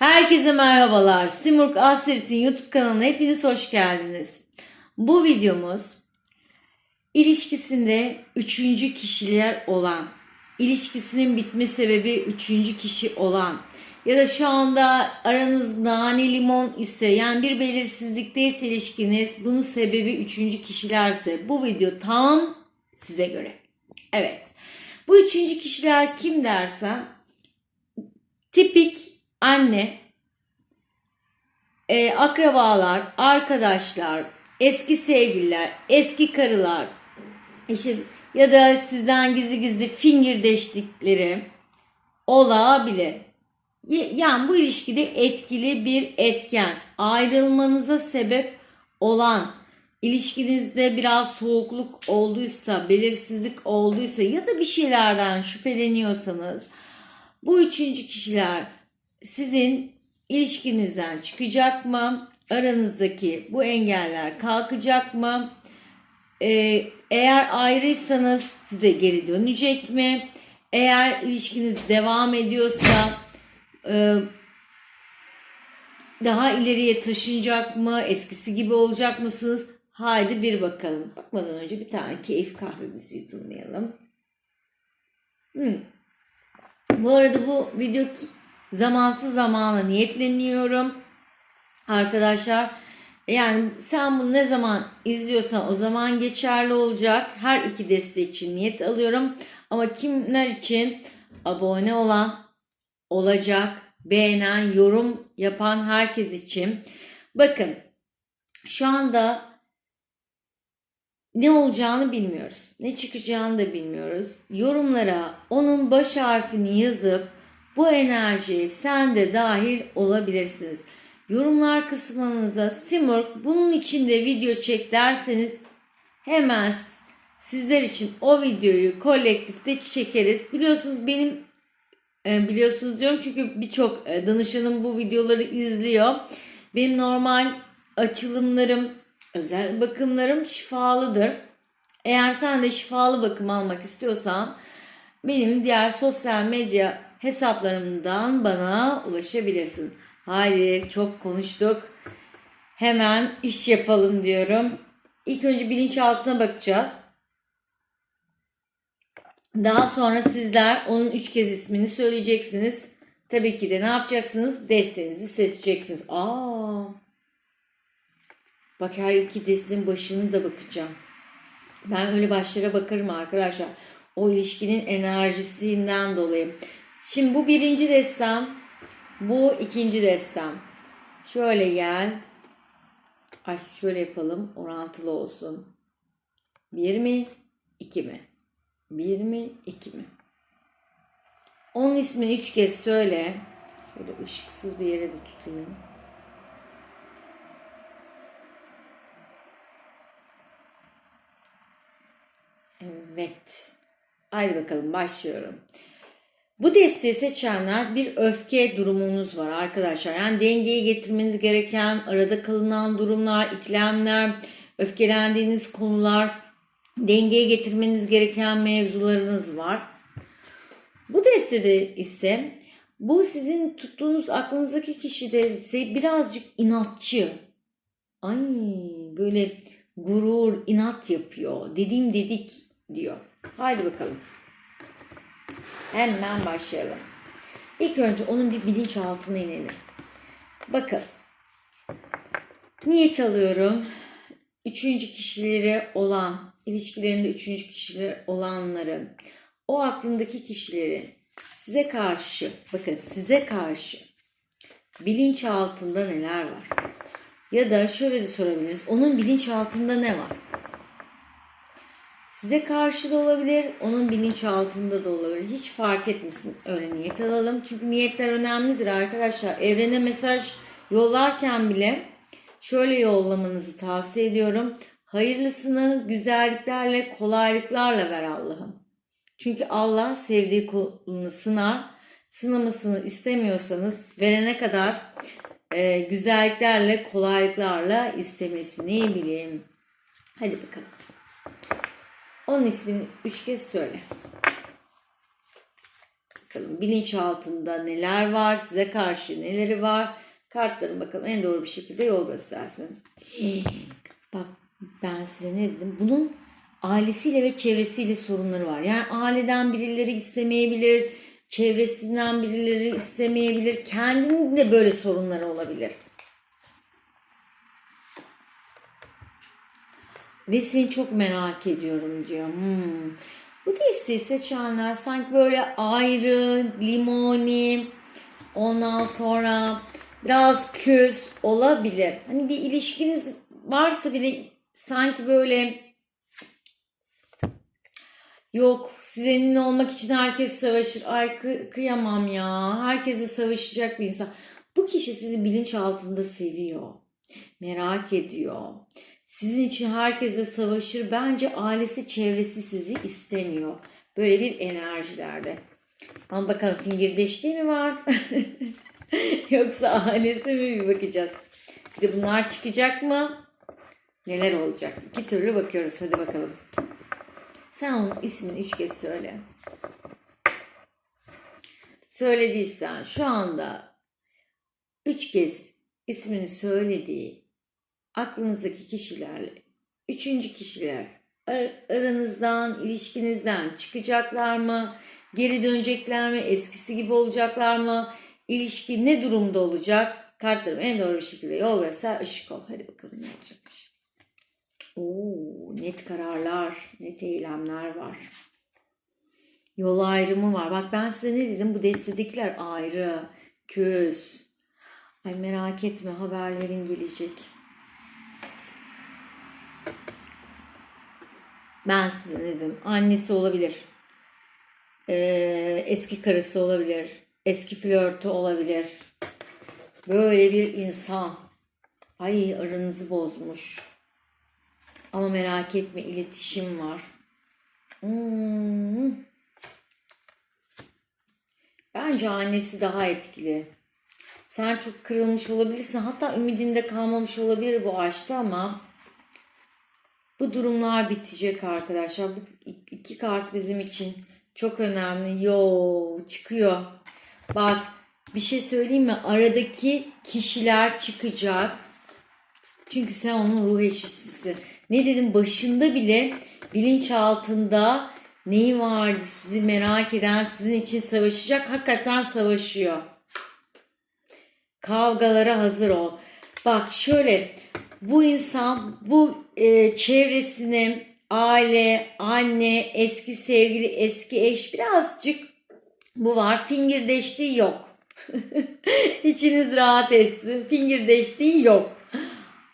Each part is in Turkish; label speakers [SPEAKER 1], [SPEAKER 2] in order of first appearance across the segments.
[SPEAKER 1] Herkese merhabalar. Simurg Asirit'in YouTube kanalına hepiniz hoş geldiniz. Bu videomuz ilişkisinde üçüncü kişiler olan, ilişkisinin bitme sebebi üçüncü kişi olan ya da şu anda aranız nane limon ise yani bir belirsizlikteyse ilişkiniz bunun sebebi üçüncü kişilerse bu video tam size göre. Evet. Bu üçüncü kişiler kim dersem tipik anne, e, akrabalar, arkadaşlar, eski sevgililer, eski karılar, işte ya da sizden gizli gizli fingirdeştikleri olabilir. Yani bu ilişkide etkili bir etken, ayrılmanıza sebep olan, ilişkinizde biraz soğukluk olduysa, belirsizlik olduysa ya da bir şeylerden şüpheleniyorsanız bu üçüncü kişiler sizin ilişkinizden çıkacak mı? Aranızdaki bu engeller kalkacak mı? Ee, eğer ayrıysanız size geri dönecek mi? Eğer ilişkiniz devam ediyorsa e, daha ileriye taşınacak mı? Eskisi gibi olacak mısınız? Haydi bir bakalım. Bakmadan önce bir tane keyif kahvemizi yudumlayalım. Hmm. Bu arada bu video zamansız zamana niyetleniyorum. Arkadaşlar yani sen bunu ne zaman izliyorsan o zaman geçerli olacak. Her iki deste için niyet alıyorum. Ama kimler için abone olan olacak, beğenen, yorum yapan herkes için. Bakın şu anda ne olacağını bilmiyoruz. Ne çıkacağını da bilmiyoruz. Yorumlara onun baş harfini yazıp bu enerjiye sen de dahil olabilirsiniz. Yorumlar kısmınıza Simurg bunun için de video çek derseniz hemen sizler için o videoyu kolektifte çekeriz. Biliyorsunuz benim e, biliyorsunuz diyorum çünkü birçok e, danışanım bu videoları izliyor. Benim normal açılımlarım, özel bakımlarım şifalıdır. Eğer sen de şifalı bakım almak istiyorsan benim diğer sosyal medya hesaplarımdan bana ulaşabilirsin. Haydi çok konuştuk. Hemen iş yapalım diyorum. İlk önce bilinçaltına bakacağız. Daha sonra sizler onun üç kez ismini söyleyeceksiniz. Tabii ki de ne yapacaksınız? Destenizi seçeceksiniz. Aa. Bak her iki destenin başını da bakacağım. Ben öyle başlara bakarım arkadaşlar. O ilişkinin enerjisinden dolayı. Şimdi bu birinci destem. Bu ikinci destem. Şöyle gel. Ay şöyle yapalım. Orantılı olsun. Bir mi? iki mi? Bir mi? iki mi? Onun ismini üç kez söyle. Şöyle ışıksız bir yere de tutayım. Evet. Haydi bakalım başlıyorum. Bu desteği seçenler bir öfke durumunuz var arkadaşlar. Yani dengeyi getirmeniz gereken arada kalınan durumlar, ikilemler, öfkelendiğiniz konular, dengeye getirmeniz gereken mevzularınız var. Bu destede ise bu sizin tuttuğunuz aklınızdaki kişi de birazcık inatçı. Ay böyle gurur, inat yapıyor. Dediğim dedik diyor. Haydi bakalım. Hemen başlayalım. İlk önce onun bir bilinçaltına inelim. Bakın. Niyet alıyorum. Üçüncü kişileri olan, ilişkilerinde üçüncü kişiler olanları, o aklındaki kişileri size karşı, bakın size karşı bilinçaltında neler var? Ya da şöyle de sorabiliriz. Onun bilinçaltında ne var? Size karşı da olabilir, onun bilinçaltında da olabilir. Hiç fark etmesin. Öyle niyet alalım. Çünkü niyetler önemlidir arkadaşlar. Evrene mesaj yollarken bile şöyle yollamanızı tavsiye ediyorum. Hayırlısını güzelliklerle, kolaylıklarla ver Allah'ım. Çünkü Allah sevdiği kulunu sınar. Sınamasını istemiyorsanız verene kadar e, güzelliklerle, kolaylıklarla istemesini bileyim. Hadi bakalım. Onun ismini üç kez söyle. bakalım bilinçaltında neler var, size karşı neleri var. Kartların bakalım en doğru bir şekilde yol göstersin. Bak ben size ne dedim? Bunun ailesiyle ve çevresiyle sorunları var. Yani aileden birileri istemeyebilir, çevresinden birileri istemeyebilir. Kendinin de böyle sorunları olabilir. Ve seni çok merak ediyorum diyor. Hmm. Bu desteği seçenler sanki böyle ayrı, limoni, ondan sonra biraz küs olabilir. Hani bir ilişkiniz varsa bile sanki böyle yok seninle olmak için herkes savaşır. Ay kı- kıyamam ya. Herkesle savaşacak bir insan. Bu kişi sizi bilinç altında seviyor. Merak ediyor. Sizin için herkesle savaşır. Bence ailesi çevresi sizi istemiyor. Böyle bir enerjilerde. Ama bakalım fingirdeşliği mi var? Yoksa ailesi mi bir bakacağız. Bir de bunlar çıkacak mı? Neler olacak? İki türlü bakıyoruz. Hadi bakalım. Sen onun ismini üç kez söyle. Söylediysen şu anda üç kez ismini söylediği aklınızdaki kişilerle üçüncü kişiler ar- aranızdan, ilişkinizden çıkacaklar mı? Geri dönecekler mi? Eskisi gibi olacaklar mı? İlişki ne durumda olacak? Kartlarım en doğru bir şekilde yol göster, ışık ol. Hadi bakalım ne olacakmış. Oo, net kararlar, net eylemler var. Yol ayrımı var. Bak ben size ne dedim? Bu destedekiler ayrı, küs. Ay merak etme haberlerin gelecek. Ben size dedim? Annesi olabilir. Ee, eski karısı olabilir. Eski flörtü olabilir. Böyle bir insan. Ay aranızı bozmuş. Ama merak etme iletişim var. Hmm. Bence annesi daha etkili. Sen çok kırılmış olabilirsin. Hatta ümidinde kalmamış olabilir bu aşkta ama bu durumlar bitecek arkadaşlar. Bu iki kart bizim için çok önemli. Yo çıkıyor. Bak bir şey söyleyeyim mi? Aradaki kişiler çıkacak. Çünkü sen onun ruh eşisisin. Ne dedim başında bile bilinç altında neyi vardı sizi merak eden sizin için savaşacak. Hakikaten savaşıyor. Kavgalara hazır ol. Bak şöyle bu insan bu e, çevresine aile, anne, eski sevgili, eski eş birazcık bu var. Fingirdeşliği yok. İçiniz rahat etsin. Fingirdeşliği yok.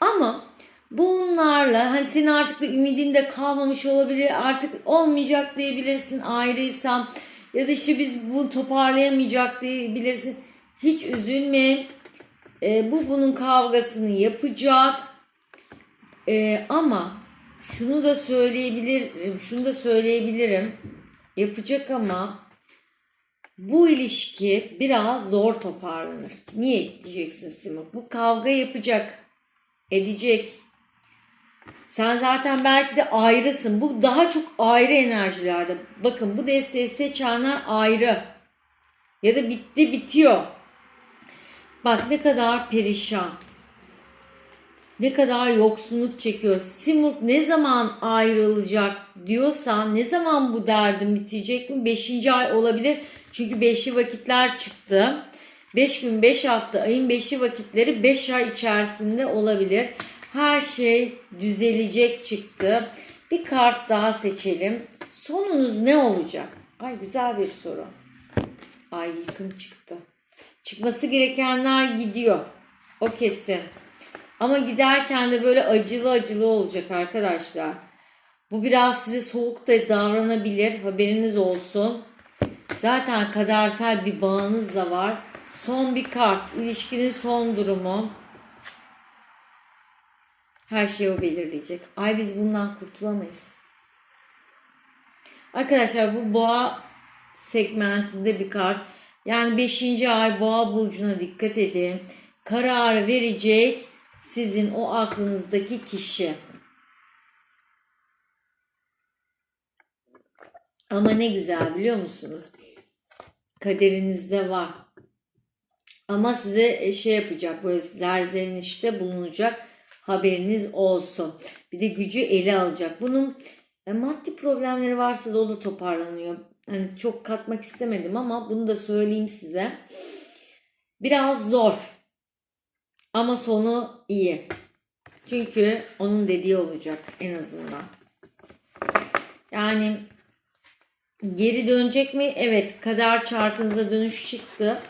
[SPEAKER 1] Ama bunlarla hani senin artık da ümidin de kalmamış olabilir. Artık olmayacak diyebilirsin ayrıysam. Ya da işte biz bunu toparlayamayacak diyebilirsin. Hiç üzülme. E, bu bunun kavgasını yapacak. E, ama şunu da söyleyebilirim, şunu da söyleyebilirim. Yapacak ama bu ilişki biraz zor toparlanır. Niye diyeceksin Simon? Bu kavga yapacak, edecek. Sen zaten belki de ayrısın. Bu daha çok ayrı enerjilerde. Bakın bu desteği seçenler ayrı. Ya da bitti bitiyor. Bak ne kadar perişan. Ne kadar yoksunluk çekiyor. Simurg ne zaman ayrılacak diyorsan ne zaman bu derdin bitecek mi? Beşinci ay olabilir. Çünkü beşli vakitler çıktı. Beş gün, beş hafta, ayın beşi vakitleri beş ay içerisinde olabilir. Her şey düzelecek çıktı. Bir kart daha seçelim. Sonunuz ne olacak? Ay güzel bir soru. Ay yıkım çıktı. Çıkması gerekenler gidiyor. O kesin. Ama giderken de böyle acılı acılı olacak arkadaşlar. Bu biraz size soğuk da davranabilir. Haberiniz olsun. Zaten kadersel bir bağınız da var. Son bir kart. İlişkinin son durumu. Her şeyi o belirleyecek. Ay biz bundan kurtulamayız. Arkadaşlar bu boğa segmentinde bir kart. Yani 5. ay boğa burcuna dikkat edin. Karar verecek sizin o aklınızdaki kişi. Ama ne güzel biliyor musunuz? kaderinizde var. Ama size e, şey yapacak böyle serzenişte bulunacak haberiniz olsun. Bir de gücü ele alacak. Bunun e, maddi problemleri varsa da o da toparlanıyor. Hani çok katmak istemedim ama bunu da söyleyeyim size. Biraz zor. Ama sonu iyi. Çünkü onun dediği olacak en azından. Yani geri dönecek mi? Evet. Kader çarkınıza dönüş çıktı.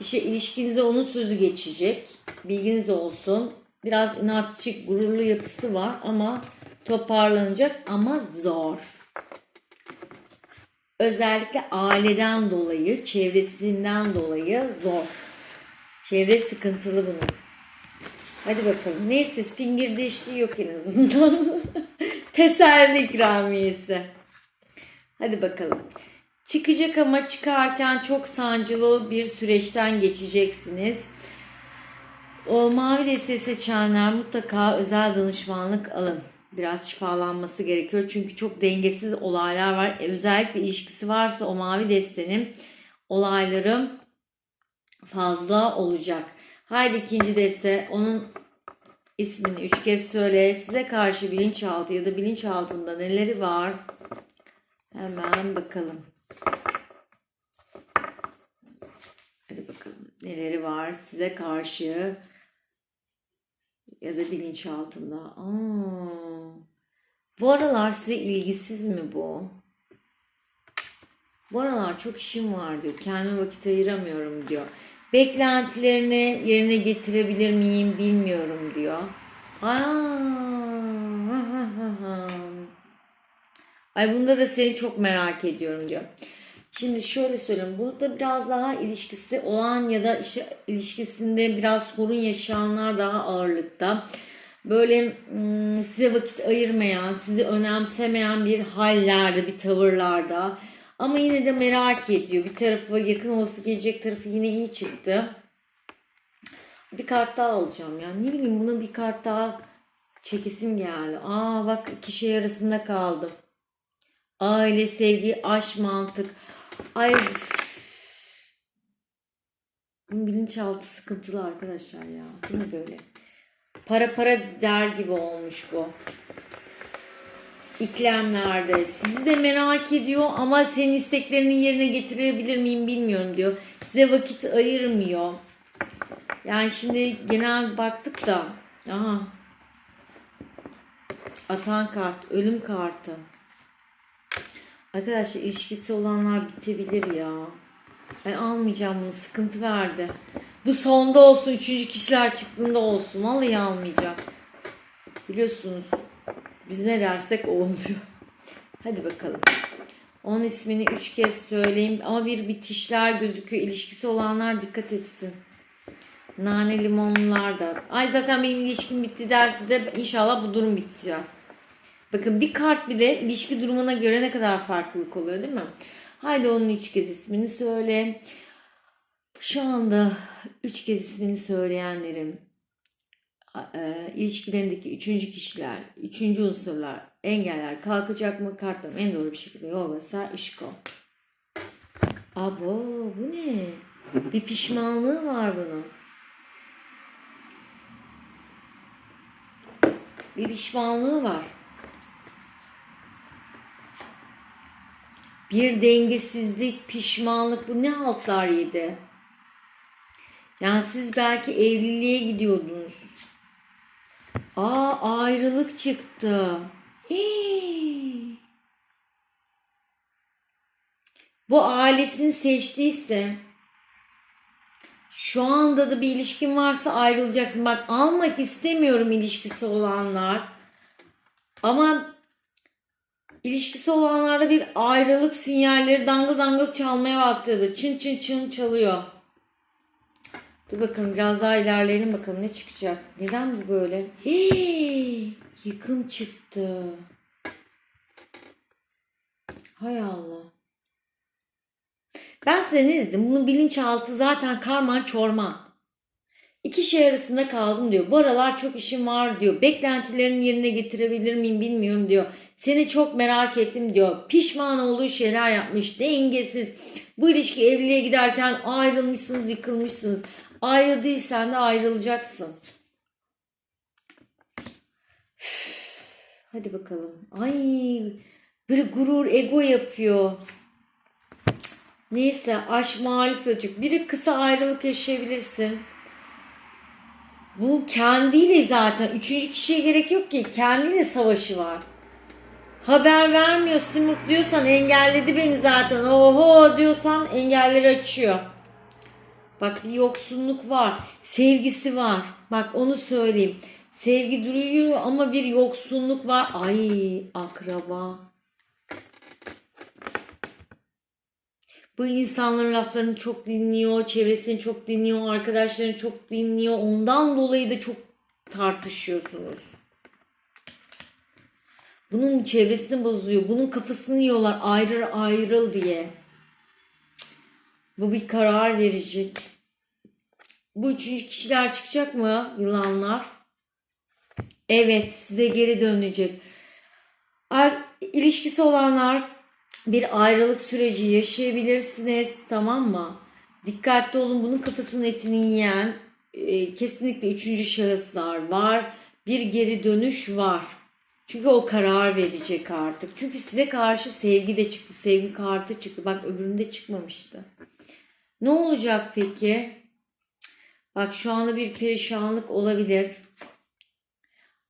[SPEAKER 1] İşte ilişkinize onun sözü geçecek. Bilginiz olsun. Biraz inatçı, gururlu yapısı var ama toparlanacak ama zor. Özellikle aileden dolayı, çevresinden dolayı zor. Çevre sıkıntılı bunun. Hadi bakalım. Neyse fingirdeşliği yok en azından. Teselli ikramiyesi. Hadi bakalım. Çıkacak ama çıkarken çok sancılı bir süreçten geçeceksiniz. O mavi desteği seçenler mutlaka özel danışmanlık alın. Biraz şifalanması gerekiyor. Çünkü çok dengesiz olaylar var. E, özellikle ilişkisi varsa o mavi destenin olayları fazla olacak. Haydi ikinci deste onun ismini üç kez söyle. Size karşı bilinçaltı ya da bilinçaltında neleri var? Hemen bakalım. Hadi bakalım neleri var size karşı ya da bilinçaltında. Aa, bu aralar size ilgisiz mi bu? Bu aralar çok işim var diyor. Kendime vakit ayıramıyorum diyor. Beklentilerini yerine getirebilir miyim bilmiyorum diyor. Ay bunda da seni çok merak ediyorum diyor. Şimdi şöyle söyleyeyim. Burada biraz daha ilişkisi olan ya da işte ilişkisinde biraz sorun yaşayanlar daha ağırlıkta. Böyle ım, size vakit ayırmayan, sizi önemsemeyen bir hallerde, bir tavırlarda. Ama yine de merak ediyor. Bir tarafı yakın olsa gelecek tarafı yine iyi çıktı. Bir kart daha alacağım ya. Ne bileyim buna bir kart daha çekesim geldi. Aa bak iki şey arasında kaldım. Aile, sevgi, aşk, mantık. Ay bilinçaltı sıkıntılı arkadaşlar ya. Değil mi böyle? Para para der gibi olmuş bu. İklemlerde. Sizi de merak ediyor ama senin isteklerini yerine getirebilir miyim bilmiyorum diyor. Size vakit ayırmıyor. Yani şimdi genel baktık da. Aha. Atan kart. Ölüm kartı. Arkadaşlar ilişkisi olanlar bitebilir ya. Ben almayacağım bunu. Sıkıntı verdi. Bu sonda olsun. Üçüncü kişiler çıktığında olsun. Vallahi almayacağım. Biliyorsunuz. Biz ne dersek o oluyor. Hadi bakalım. Onun ismini üç kez söyleyeyim. Ama bir bitişler gözüküyor. İlişkisi olanlar dikkat etsin. Nane limonlular da. Ay zaten benim ilişkim bitti dersi de inşallah bu durum bitecek. Bakın bir kart bile ilişki durumuna göre ne kadar farklılık oluyor değil mi? Haydi onun üç kez ismini söyle. Şu anda üç kez ismini söyleyenlerim e, ilişkilerindeki üçüncü kişiler, üçüncü unsurlar, engeller kalkacak mı? Kartlarım en doğru bir şekilde yol göster. Işko. Abo bu ne? Bir pişmanlığı var bunun. Bir pişmanlığı var. Bir dengesizlik, pişmanlık bu ne haltlar yedi? Yani siz belki evliliğe gidiyordunuz. Aa ayrılık çıktı. Hii. Bu ailesini seçtiyse şu anda da bir ilişkin varsa ayrılacaksın. Bak almak istemiyorum ilişkisi olanlar. Ama ilişkisi olanlarda bir ayrılık sinyalleri dangıl dangıl çalmaya başladı. Çın çın çın çalıyor. Dur bakalım biraz daha ilerleyelim bakalım ne çıkacak. Neden bu böyle? Hii, yıkım çıktı. Hay Allah. Ben size ne dedim? Bunun bilinçaltı zaten karman çorman. İki şey arasında kaldım diyor. Bu aralar çok işim var diyor. Beklentilerini yerine getirebilir miyim bilmiyorum diyor. Seni çok merak ettim diyor. Pişman olduğu şeyler yapmış. Dengesiz. Bu ilişki evliliğe giderken ayrılmışsınız, yıkılmışsınız. Ayrıldıysan da ayrılacaksın. Hadi bakalım. Ay böyle gurur, ego yapıyor. Neyse aşk mağlup olacak. Biri kısa ayrılık yaşayabilirsin. Bu kendiyle zaten. Üçüncü kişiye gerek yok ki. Kendiyle savaşı var. Haber vermiyor, simurg diyorsan engelledi beni zaten. Oho diyorsan engelleri açıyor. Bak bir yoksunluk var. Sevgisi var. Bak onu söyleyeyim. Sevgi duruyor ama bir yoksunluk var. Ay akraba. Bu insanların laflarını çok dinliyor, çevresini çok dinliyor, arkadaşlarını çok dinliyor. Ondan dolayı da çok tartışıyorsunuz. Bunun çevresini bozuyor, bunun kafasını yiyorlar ayrıl ayrıl diye. Bu bir karar verecek. Bu üçüncü kişiler çıkacak mı yılanlar? Evet size geri dönecek. İlişkisi olanlar bir ayrılık süreci yaşayabilirsiniz tamam mı? Dikkatli olun bunun kafasının etini yiyen e, kesinlikle üçüncü şahıslar var. Bir geri dönüş var. Çünkü o karar verecek artık. Çünkü size karşı sevgi de çıktı. Sevgi kartı çıktı. Bak öbüründe çıkmamıştı. Ne olacak peki? Bak şu anda bir perişanlık olabilir.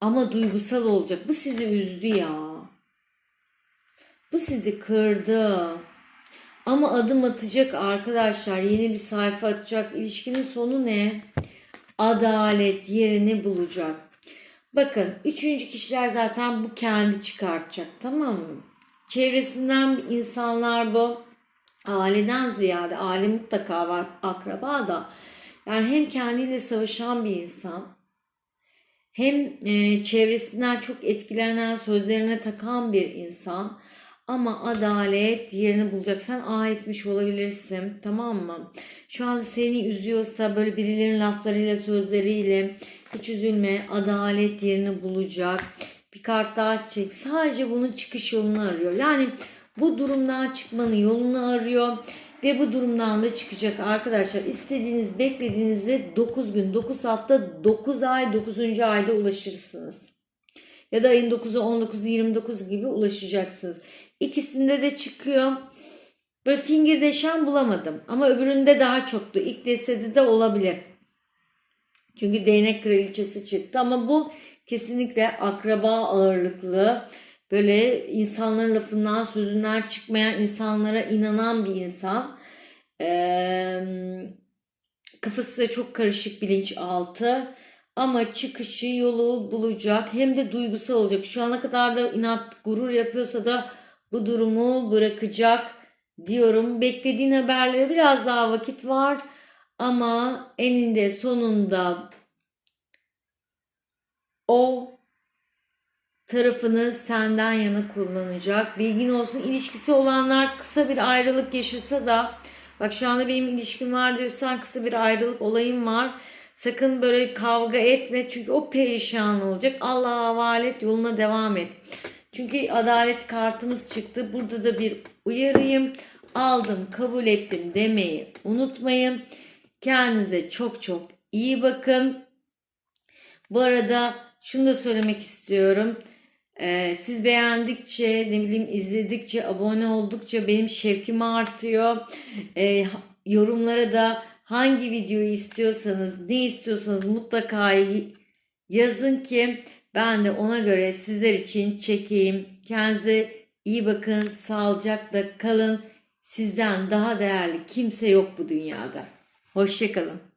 [SPEAKER 1] Ama duygusal olacak. Bu sizi üzdü ya. Bu sizi kırdı. Ama adım atacak arkadaşlar. Yeni bir sayfa atacak. İlişkinin sonu ne? Adalet yerini bulacak. Bakın üçüncü kişiler zaten bu kendi çıkartacak tamam mı? Çevresinden insanlar bu. Aileden ziyade aile mutlaka var akraba da. Yani hem kendiyle savaşan bir insan hem e, çevresinden çok etkilenen sözlerine takan bir insan ama adalet yerini bulacak. Sen ah etmiş olabilirsin tamam mı? Şu anda seni üzüyorsa böyle birilerinin laflarıyla sözleriyle hiç üzülme adalet yerini bulacak. Bir kart daha çek. Sadece bunun çıkış yolunu arıyor. Yani bu durumdan çıkmanın yolunu arıyor. Ve bu durumdan da çıkacak arkadaşlar. İstediğiniz, beklediğinize 9 gün, 9 hafta, 9 ay, 9. ayda ulaşırsınız. Ya da ayın 9'u, 19'u, 29 gibi ulaşacaksınız. İkisinde de çıkıyor. Böyle fingirdeşen bulamadım. Ama öbüründe daha çoktu. İlk destede de olabilir. Çünkü değnek kraliçesi çıktı. Ama bu kesinlikle akraba ağırlıklı. Böyle insanların lafından sözünden çıkmayan insanlara inanan bir insan. Ee, kafası da çok karışık bilinçaltı. Ama çıkışı yolu bulacak. Hem de duygusal olacak. Şu ana kadar da inat gurur yapıyorsa da bu durumu bırakacak diyorum. Beklediğin haberlere biraz daha vakit var. Ama eninde sonunda o tarafını senden yana kullanacak. Bilgin olsun ilişkisi olanlar kısa bir ayrılık yaşasa da bak şu anda benim ilişkim var diyorsan kısa bir ayrılık olayım var. Sakın böyle kavga etme çünkü o perişan olacak. Allah'a havale et yoluna devam et. Çünkü adalet kartımız çıktı. Burada da bir uyarayım. Aldım, kabul ettim demeyi unutmayın. Kendinize çok çok iyi bakın. Bu arada şunu da söylemek istiyorum. Ee, siz beğendikçe, ne bileyim izledikçe, abone oldukça benim şevkim artıyor. Ee, yorumlara da hangi videoyu istiyorsanız, ne istiyorsanız mutlaka yazın ki ben de ona göre sizler için çekeyim. Kendinize iyi bakın, sağlıcakla kalın. Sizden daha değerli kimse yok bu dünyada. Hoşçakalın.